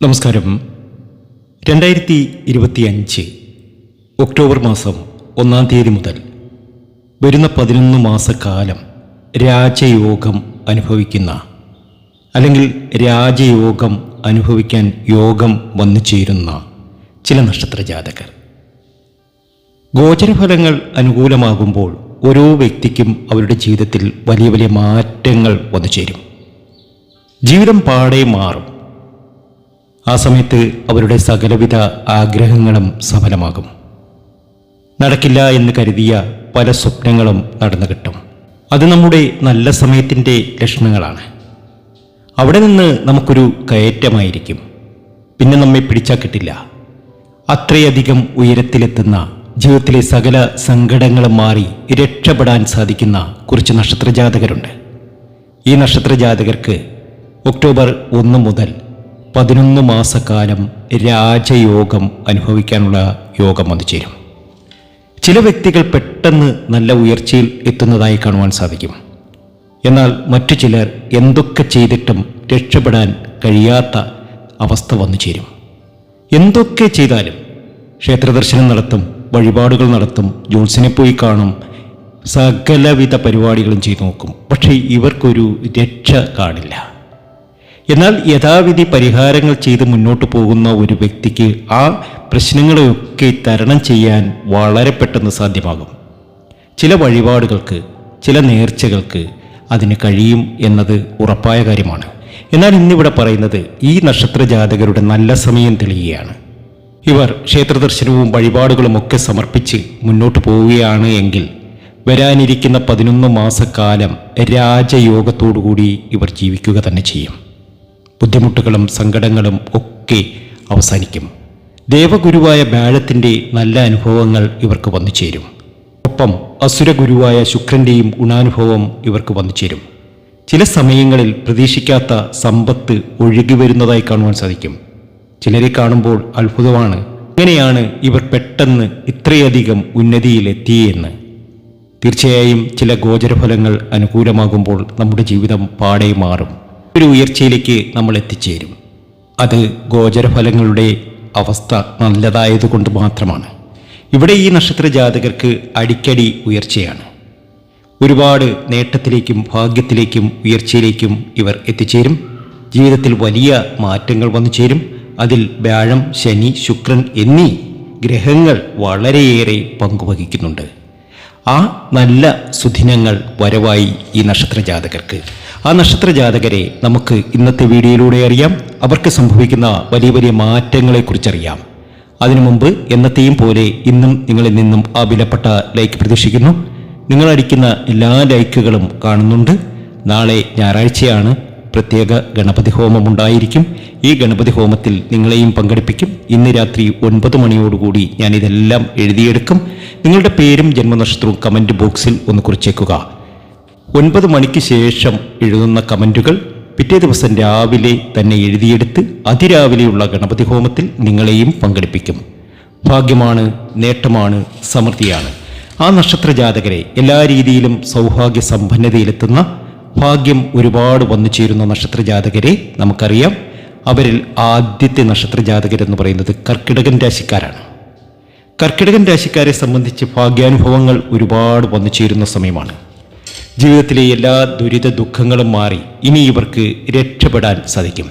നമസ്കാരം. രണ്ടായിരത്തി ഇരുപത്തി അഞ്ച് ഒക്ടോബർ മാസം ഒന്നാം തീയതി മുതൽ വരുന്ന പതിനൊന്ന് മാസക്കാലം രാജയോഗം അനുഭവിക്കുന്ന അല്ലെങ്കിൽ രാജയോഗം അനുഭവിക്കാൻ യോഗം വന്നു ചേരുന്ന ചില നക്ഷത്ര ജാതകർ. ഗോചരഫലങ്ങൾ അനുകൂലമാകുമ്പോൾ ഓരോ വ്യക്തിക്കും അവരുടെ ജീവിതത്തിൽ വലിയ വലിയ മാറ്റങ്ങൾ വന്നു ചേരും. ജീവിതം പാടെ മാറും. ആ സമയത്ത് അവരുടെ സകലവിധ ആഗ്രഹങ്ങളും സഫലമാകും. നടക്കില്ല എന്ന് കരുതിയ പല സ്വപ്നങ്ങളും നടന്നു കിട്ടും. അത് നമ്മുടെ നല്ല സമയത്തിന്റെ ലക്ഷണങ്ങളാണ്. അവിടെ നിന്ന് നമുക്കൊരു കയറ്റമായിരിക്കും. പിന്നെ നമ്മെ പിടിച്ചാൽ കിട്ടില്ല. അത്രയധികം ഉയരത്തിലെത്തുന്ന ജീവിതത്തിലെ സകല സങ്കടങ്ങളും മാറി രക്ഷപ്പെടാൻ സാധിക്കുന്ന കുറച്ച് നക്ഷത്രജാതകരുണ്ട്. ഈ നക്ഷത്രജാതകർക്ക് ഒക്ടോബർ ഒന്ന് മുതൽ പതിനൊന്ന് മാസക്കാലം രാജയോഗം അനുഭവിക്കാനുള്ള യോഗം വന്നു ചേരും. ചില വ്യക്തികൾ പെട്ടെന്ന് നല്ല ഉയർച്ചയിൽ എത്തുന്നതായി കാണുവാൻ സാധിക്കും. എന്നാൽ മറ്റു ചിലർ എന്തൊക്കെ ചെയ്തിട്ടും രക്ഷപ്പെടാൻ കഴിയാത്ത അവസ്ഥ വന്നു ചേരും. എന്തൊക്കെ ചെയ്താലും ക്ഷേത്രദർശനം നടത്തും വഴിപാടുകൾ നടത്തും ജോൺസിനെ പോയി കാണും സകലവിധ പരിപാടികളും ചെയ്തു നോക്കും. പക്ഷേ ഇവർക്കൊരു രക്ഷ കാണില്ല. എന്നാൽ യഥാവിധി പരിഹാരങ്ങൾ ചെയ്ത് മുന്നോട്ട് പോകുന്ന ഒരു വ്യക്തിക്ക് ആ പ്രശ്നങ്ങളെയൊക്കെ തരണം ചെയ്യാൻ വളരെ പെട്ടെന്ന് സാധ്യമാകും. ചില വഴിപാടുകൾക്ക് ചില നേർച്ചകൾക്ക് അതിന് കഴിയും എന്നത് ഉറപ്പായ കാര്യമാണ്. എന്നാൽ ഇന്നിവിടെ പറയുന്നത് ഈ നക്ഷത്ര ജാതകരുടെ നല്ല സമയം തെളിയുകയാണ്. ഇവർ ക്ഷേത്രദർശനവും വഴിപാടുകളും ഒക്കെ സമർപ്പിച്ച് മുന്നോട്ട് പോവുകയാണ് എങ്കിൽ വരാനിരിക്കുന്ന പതിനൊന്ന് മാസക്കാലം രാജയോഗത്തോടുകൂടി ഇവർ ജീവിക്കുക തന്നെ ചെയ്യും. ബുദ്ധിമുട്ടുകളും സങ്കടങ്ങളും ഒക്കെ അവസാനിക്കും. ദേവഗുരുവായ ബാഴത്തിന്റെ നല്ല അനുഭവങ്ങൾ ഇവർക്ക് വന്നു ചേരും. ഒപ്പം അസുരഗുരുവായ ശുക്രന്റെയും ഗുണാനുഭവം ഇവർക്ക് വന്നു ചേരും. ചില സമയങ്ങളിൽ പ്രതീക്ഷിക്കാത്ത സമ്പത്ത് ഒഴുകി വരുന്നതായി കാണുവാൻ സാധിക്കും. ചിലരെ കാണുമ്പോൾ അത്ഭുതമാണ്. എങ്ങനെയാണ് ഇവർ പെട്ടെന്ന് ഇത്രയധികം ഉന്നതിയിലെത്തിയെന്ന്? തീർച്ചയായും ചില ഗോചരഫലങ്ങൾ അനുകൂലമാകുമ്പോൾ നമ്മുടെ ജീവിതം പാടെ മാറും. ഒരു ഉയർച്ചയിലേക്ക് നമ്മൾ എത്തിച്ചേരും. അത് ഗോചരഫലങ്ങളുടെ അവസ്ഥ നല്ലതായതുകൊണ്ട് മാത്രമാണ്. ഇവിടെ ഈ നക്ഷത്ര ജാതകർക്ക് അടിക്കടി ഉയർച്ചയാണ്. ഒരുപാട് നേട്ടത്തിലേക്കും ഭാഗ്യത്തിലേക്കും ഉയർച്ചയിലേക്കും ഇവർ എത്തിച്ചേരും. ജീവിതത്തിൽ വലിയ മാറ്റങ്ങൾ വന്നു ചേരും. അതിൽ വ്യാഴം ശനി ശുക്രൻ എന്നീ ഗ്രഹങ്ങൾ വളരെയേറെ പങ്കുവഹിക്കുന്നുണ്ട്. ആ നല്ല സുദിനങ്ങൾ വരവായി ഈ നക്ഷത്ര ജാതകർക്ക് ആ നക്ഷത്ര ജാതകരെ നമുക്ക് ഇന്നത്തെ വീഡിയോയിലൂടെ അറിയാം. അവർക്ക് സംഭവിക്കുന്ന വലിയ വലിയ മാറ്റങ്ങളെക്കുറിച്ചറിയാം. അതിനു മുമ്പ് എന്നത്തെയും പോലെ ഇന്നും നിങ്ങളിൽ നിന്നും ആ വിലപ്പെട്ട ലൈക്ക് പ്രതീക്ഷിക്കുന്നു. നിങ്ങളടിക്കുന്ന എല്ലാ ലൈക്കുകളും കാണുന്നുണ്ട്. നാളെ ഞായറാഴ്ചയാണ്. പ്രത്യേക ഗണപതി ഹോമം ഉണ്ടായിരിക്കും. ഈ ഗണപതി ഹോമത്തിൽ നിങ്ങളെയും പങ്കെടുപ്പിക്കും. ഇന്ന് രാത്രി ഒൻപത് മണിയോടുകൂടി ഞാൻ ഇതെല്ലാം എഴുതിയെടുക്കും. നിങ്ങളുടെ പേരും ജന്മനക്ഷത്രവും കമന്റ് ബോക്സിൽ ഒന്ന് കുറിച്ചേക്കുക. ഒൻപത് മണിക്ക് ശേഷം എഴുതുന്ന കമന്റുകൾ പിറ്റേ ദിവസം രാവിലെ തന്നെ എഴുതിയെടുത്ത് അതിരാവിലെയുള്ള ഗണപതി ഹോമത്തിൽ നിങ്ങളെയും പങ്കെടുപ്പിക്കും. ഭാഗ്യമാണ് നേട്ടമാണ് സമൃദ്ധിയാണ്. ആ നക്ഷത്ര ജാതകരെ എല്ലാ രീതിയിലും സൗഭാഗ്യ സമ്പന്നതയിലെത്തുന്ന ഭാഗ്യം ഒരുപാട് വന്നു ചേരുന്ന നക്ഷത്ര ജാതകരെ നമുക്കറിയാം. അവരിൽ ആദ്യത്തെ നക്ഷത്ര ജാതകരെന്ന് പറയുന്നത് കർക്കിടകൻ രാശിക്കാരാണ്. കർക്കിടകൻ രാശിക്കാരെ സംബന്ധിച്ച് ഭാഗ്യാനുഭവങ്ങൾ ഒരുപാട് വന്നു ചേരുന്ന സമയമാണ്. ജീവിതത്തിലെ എല്ലാ ദുരിത ദുഃഖങ്ങളും മാറി ഇനി ഇവർക്ക് രക്ഷപ്പെടാൻ സാധിക്കും.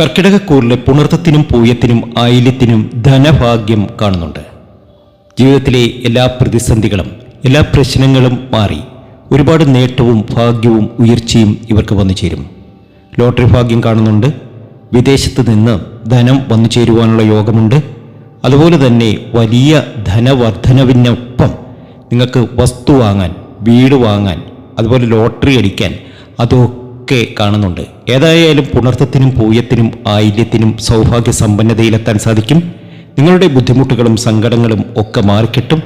കർക്കിടകക്കൂറിലെ പുണർത്തത്തിനും പൂയത്തിനും ആയില്യത്തിനും ധനഭാഗ്യം കാണുന്നുണ്ട്. ജീവിതത്തിലെ എല്ലാ പ്രതിസന്ധികളും എല്ലാ പ്രശ്നങ്ങളും മാറി ഒരുപാട് നേട്ടവും ഭാഗ്യവും ഉയർച്ചയും ഇവർക്ക് വന്നു ചേരും. ലോട്ടറി ഭാഗ്യം കാണുന്നുണ്ട്. വിദേശത്ത് നിന്ന് ധനം വന്നു ചേരുവാനുള്ള യോഗമുണ്ട്. അതുപോലെ തന്നെ വലിയ ധനവർദ്ധനവിനൊപ്പം നിങ്ങൾക്ക് വസ്തു വാങ്ങാൻ വീട് വാങ്ങാൻ അതുപോലെ ലോട്ടറി അടിക്കാൻ അതൊക്കെ കാണുന്നുണ്ട്. ഏതായാലും പുണർത്തത്തിനും പൂയത്തിനും ആയില്യത്തിനും സൗഭാഗ്യ സമ്പന്നതയിലെത്താൻ സാധിക്കും. നിങ്ങളുടെ ബുദ്ധിമുട്ടുകളും സങ്കടങ്ങളും ഒക്കെ മാറിക്കിട്ടും.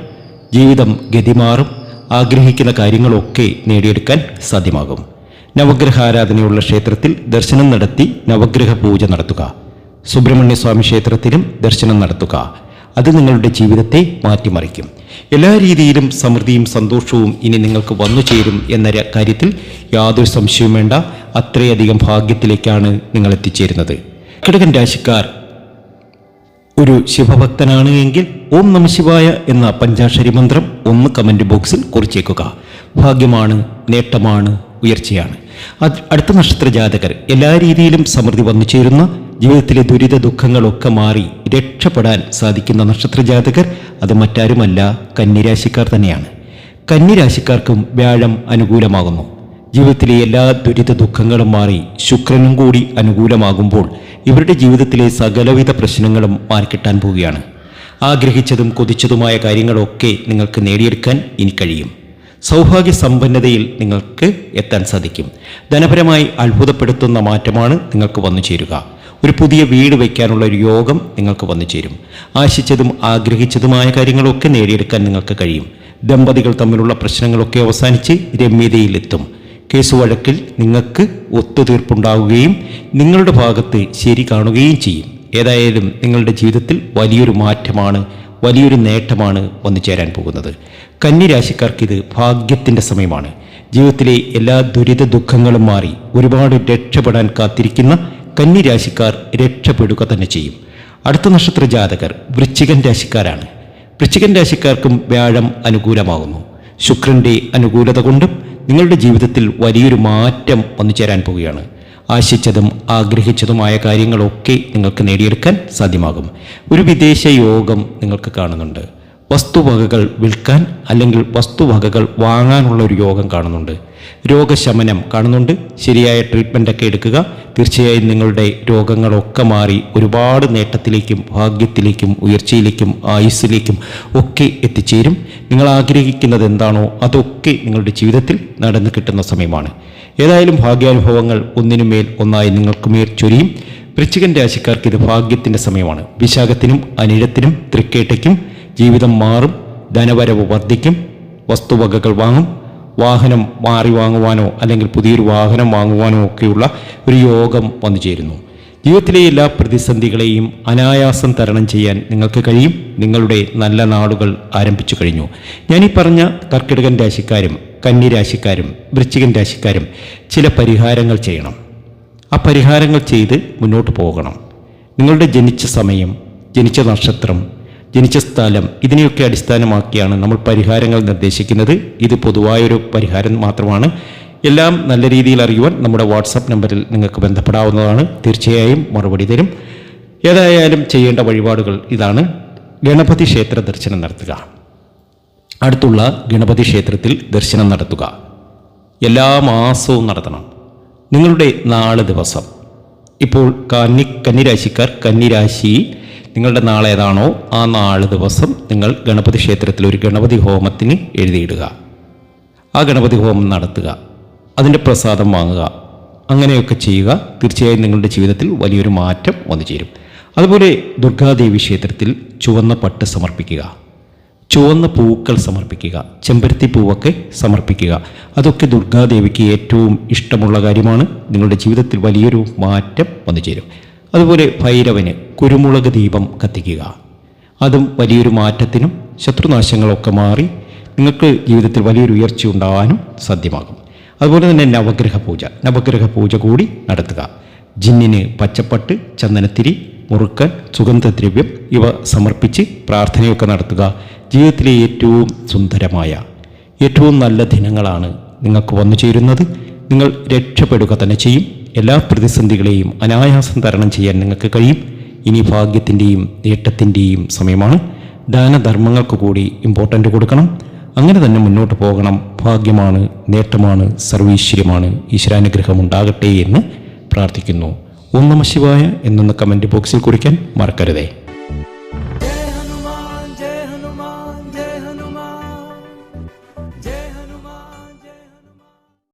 ജീവിതം ഗതിമാറും. ആഗ്രഹിക്കുന്ന കാര്യങ്ങളൊക്കെ നേടിയെടുക്കാൻ സാധ്യമാകും. നവഗ്രഹ ആരാധനയുള്ള ക്ഷേത്രത്തിൽ ദർശനം നടത്തി നവഗ്രഹ പൂജ നടത്തുക. സുബ്രഹ്മണ്യസ്വാമി ക്ഷേത്രത്തിലും ദർശനം നടത്തുക. അത് നിങ്ങളുടെ ജീവിതത്തെ മാറ്റിമറിക്കും. എല്ലാ രീതിയിലും സമൃദ്ധിയും സന്തോഷവും ഇനി നിങ്ങൾക്ക് വന്നു ചേരും എന്ന കാര്യത്തിൽ യാതൊരു സംശയവും വേണ്ട. അത്രയധികം ഭാഗ്യത്തിലേക്കാണ് നിങ്ങൾ എത്തിച്ചേരുന്നത് കിടകൻ രാശിക്കാർ ഒരു ശിവഭക്തനാണ് എങ്കിൽ ഓം നമ ശിവായ എന്ന പഞ്ചാക്ഷരി മന്ത്രം ഒന്ന് കമന്റ് ബോക്സിൽ കുറിച്ചേക്കുക. ഭാഗ്യമാണ് നേട്ടമാണ് ഉയർച്ചയാണ്. അടുത്ത നക്ഷത്ര ജാതകർ എല്ലാ രീതിയിലും സമൃദ്ധി വന്നു ചേരുന്ന ജീവിതത്തിലെ ദുരിത ദുഃഖങ്ങളൊക്കെ മാറി രക്ഷപ്പെടാൻ സാധിക്കുന്ന നക്ഷത്ര ജാതകർ അത് മറ്റാരുമല്ല കന്നിരാശിക്കാർ തന്നെയാണ്. കന്നിരാശിക്കാർക്കും വ്യാഴം അനുകൂലമാകുന്നു. ജീവിതത്തിലെ എല്ലാ ദുരിത ദുഃഖങ്ങളും മാറി ശുക്രനും കൂടി അനുകൂലമാകുമ്പോൾ ഇവരുടെ ജീവിതത്തിലെ സകലവിധ പ്രശ്നങ്ങളും മാറിക്കിട്ടാൻ പോവുകയാണ്. ആഗ്രഹിച്ചതും കൊതിച്ചതുമായ കാര്യങ്ങളൊക്കെ നിങ്ങൾക്ക് നേടിയെടുക്കാൻ ഇനി കഴിയും. സൗഭാഗ്യ സമ്പന്നതയിൽ നിങ്ങൾക്ക് എത്താൻ സാധിക്കും. ധനപരമായി അത്ഭുതപ്പെടുത്തുന്ന മാറ്റമാണ് നിങ്ങൾക്ക് വന്നു ചേരുക. ഒരു പുതിയ വീട് വയ്ക്കാനുള്ള ഒരു യോഗം നിങ്ങൾക്ക് വന്നു ചേരും. ആശിച്ചതും ആഗ്രഹിച്ചതുമായ കാര്യങ്ങളൊക്കെ നേടിയെടുക്കാൻ നിങ്ങൾക്ക് കഴിയും. ദമ്പതികൾ തമ്മിലുള്ള പ്രശ്നങ്ങളൊക്കെ അവസാനിച്ച് രമ്യതയിലെത്തും. കേസ് വഴക്കിൽ നിങ്ങൾക്ക് ഒത്തുതീർപ്പുണ്ടാവുകയും നിങ്ങളുടെ ഭാഗത്ത് ശരി കാണുകയും ചെയ്യും. ഏതായാലും നിങ്ങളുടെ ജീവിതത്തിൽ വലിയൊരു മാറ്റമാണ് വലിയൊരു നേട്ടമാണ് വന്നു ചേരാൻ പോകുന്നത്. കന്നിരാശിക്കാർക്ക് ഇത് ഭാഗ്യത്തിന്റെ സമയമാണ്. ജീവിതത്തിലെ എല്ലാ ദുരിത ദുഃഖങ്ങളും മാറി ഒരുപാട് രക്ഷപ്പെടാൻ കാത്തിരിക്കുന്ന കന്നിരാശിക്കാർ രക്ഷപ്പെടുക തന്നെ ചെയ്യും. അടുത്ത നക്ഷത്ര ജാതകർ വൃശ്ചികൻ രാശിക്കാരാണ്. വൃശ്ചികൻ രാശിക്കാർക്കും വ്യാഴം അനുകൂലമാകുന്നു. ശുക്രന്റെ അനുകൂലത കൊണ്ടും നിങ്ങളുടെ ജീവിതത്തിൽ വലിയൊരു മാറ്റം വന്നു ചേരാൻ പോവുകയാണ്. ആശിച്ചതും ആഗ്രഹിച്ചതുമായ കാര്യങ്ങളൊക്കെ നിങ്ങൾക്ക് നേടിയെടുക്കാൻ സാധ്യമാകും. ഒരു വിദേശ യോഗം നിങ്ങൾക്ക് കാണുന്നുണ്ട്. വസ്തുവകകൾ വിൽക്കാൻ അല്ലെങ്കിൽ വസ്തുവകകൾ വാങ്ങാനുള്ള ഒരു യോഗം കാണുന്നുണ്ട്. രോഗശമനം കാണുന്നുണ്ട്. ശരിയായ ട്രീറ്റ്മെന്റ് ഒക്കെ എടുക്കുക. തീർച്ചയായും നിങ്ങളുടെ രോഗങ്ങളൊക്കെ മാറി ഒരുപാട് നേട്ടത്തിലേക്കും ഭാഗ്യത്തിലേക്കും ഉയർച്ചയിലേക്കും ആയുസ്സിലേക്കും ഒക്കെ എത്തിച്ചേരും. നിങ്ങൾ ആഗ്രഹിക്കുന്നത് എന്താണോ അതൊക്കെ നിങ്ങളുടെ ജീവിതത്തിൽ നടന്നു കിട്ടുന്ന സമയമാണ്. ഏതായാലും ഭാഗ്യാനുഭവങ്ങൾ ഒന്നിനുമേൽ ഒന്നായി നിങ്ങൾക്ക് മേൽ ചൊരിയും. വൃശ്ചികൻ രാശിക്കാർക്ക് ഇത് ഭാഗ്യത്തിന്റെ സമയമാണ്. വിശാഖത്തിനും അനിഴത്തിനും തൃക്കേട്ടയ്ക്കും ജീവിതം മാറും ധനവരവ് വർദ്ധിക്കും വസ്തുവകകൾ വാങ്ങും വാഹനം മാറി വാങ്ങുവാനോ അല്ലെങ്കിൽ പുതിയൊരു വാഹനം വാങ്ങുവാനോ ഒക്കെയുള്ള ഒരു യോഗം വന്നു ചേരുന്നു. ജീവിതത്തിലെ എല്ലാ പ്രതിസന്ധികളെയും അനായാസം തരണം ചെയ്യാൻ നിങ്ങൾക്ക് കഴിയും. നിങ്ങളുടെ നല്ല നാളുകൾ ആരംഭിച്ചു കഴിഞ്ഞു. ഞാനീ പറഞ്ഞ കർക്കിടകൻ രാശിക്കാരും കന്നി രാശിക്കാരും വൃശ്ചികൻ രാശിക്കാരും ചില പരിഹാരങ്ങൾ ചെയ്യണം. ആ പരിഹാരങ്ങൾ ചെയ്ത് മുന്നോട്ട് പോകണം. നിങ്ങളുടെ ജനിച്ച സമയം ജനിച്ച നക്ഷത്രം ജനിച്ച സ്ഥലം ഇതിനെയൊക്കെ അടിസ്ഥാനമാക്കിയാണ് നമ്മൾ പരിഹാരങ്ങൾ നിർദ്ദേശിക്കുന്നത്. ഇത് പൊതുവായൊരു പരിഹാരം മാത്രമാണ്. എല്ലാം നല്ല രീതിയിൽ അറിയുവാൻ നമ്മുടെ വാട്സപ്പ് നമ്പറിൽ നിങ്ങൾക്ക് ബന്ധപ്പെടാവുന്നതാണ്. തീർച്ചയായും മറുപടി തരും. ഏതായാലും ചെയ്യേണ്ട വഴിപാടുകൾ ഇതാണ്. ഗണപതി ക്ഷേത്ര ദർശനം നടത്തുക. അടുത്തുള്ള ഗണപതി ക്ഷേത്രത്തിൽ ദർശനം നടത്തുക. എല്ലാ മാസവും നടത്തണം. നിങ്ങളുടെ നാല് ദിവസം. ഇപ്പോൾ കന്നി കന്നിരാശിക്കാർ കന്നിരാശിയിൽ നിങ്ങളുടെ നാളെ ഏതാണോ ആ നാല് ദിവസം നിങ്ങൾ ഗണപതി ക്ഷേത്രത്തിൽ ഒരു ഗണപതി ഹോമത്തിന് എഴുതിയിടുക. ആ ഗണപതി ഹോമം നടത്തുക. അതിന്റെ പ്രസാദം വാങ്ങുക. അങ്ങനെയൊക്കെ ചെയ്യുക തീർച്ചയായും നിങ്ങളുടെ ജീവിതത്തിൽ വലിയൊരു മാറ്റം വന്നു ചേരും. അതുപോലെ ദുർഗാദേവി ക്ഷേത്രത്തിൽ ചുവന്ന പട്ട് സമർപ്പിക്കുക. ചുവന്ന പൂക്കൾ സമർപ്പിക്കുക. ചെമ്പരത്തി പൂവൊക്കെ സമർപ്പിക്കുക. അതൊക്കെ ദുർഗാദേവിക്ക് ഏറ്റവും ഇഷ്ടമുള്ള കാര്യമാണ്. നിങ്ങളുടെ ജീവിതത്തിൽ വലിയൊരു മാറ്റം വന്നു ചേരും. അതുപോലെ ഭൈരവന് കുരുമുളക് ദീപം കത്തിക്കുക. അതും വലിയൊരു മാറ്റത്തിനും ശത്രുനാശങ്ങളൊക്കെ മാറി നിങ്ങൾക്ക് ജീവിതത്തിൽ വലിയൊരു ഉയർച്ച ഉണ്ടാവാനും സാധ്യമാകും. അതുപോലെ തന്നെ നവഗ്രഹ പൂജ. നവഗ്രഹ പൂജ കൂടി നടത്തുക. ജിന്നിന് പച്ചപ്പട്ട് ചന്ദനത്തിരി മുറുക്കൻ സുഗന്ധദ്രവ്യം ഇവ സമർപ്പിച്ച് പ്രാർത്ഥനയൊക്കെ നടത്തുക. ജീവിതത്തിലെ ഏറ്റവും സുന്ദരമായ ഏറ്റവും നല്ല ദിനങ്ങളാണ് നിങ്ങൾക്ക് വന്നു ചേരുന്നത് നിങ്ങൾ രക്ഷപ്പെടുക തന്നെ ചെയ്യും. എല്ലാ പ്രതിസന്ധികളെയും അനായാസം തരണം ചെയ്യാൻ നിങ്ങൾക്ക് കഴിയും. ഇനി ഭാഗ്യത്തിന്റെയും നേട്ടത്തിന്റെയും സമയമാണ്. ദാനധർമ്മങ്ങൾക്ക് കൂടി ഇമ്പോർട്ടന്റ് കൊടുക്കണം. അങ്ങനെ തന്നെ മുന്നോട്ട് പോകണം. ഭാഗ്യമാണ് നേട്ടമാണ് സർവീശ്വര്യമാണ് ഈശ്വരാനുഗ്രഹം ഉണ്ടാകട്ടെ എന്ന് പ്രാർത്ഥിക്കുന്നു. ഓം എന്നൊന്ന് കമന്റ് ബോക്സിൽ കുറിക്കാൻ മറക്കരുതേ.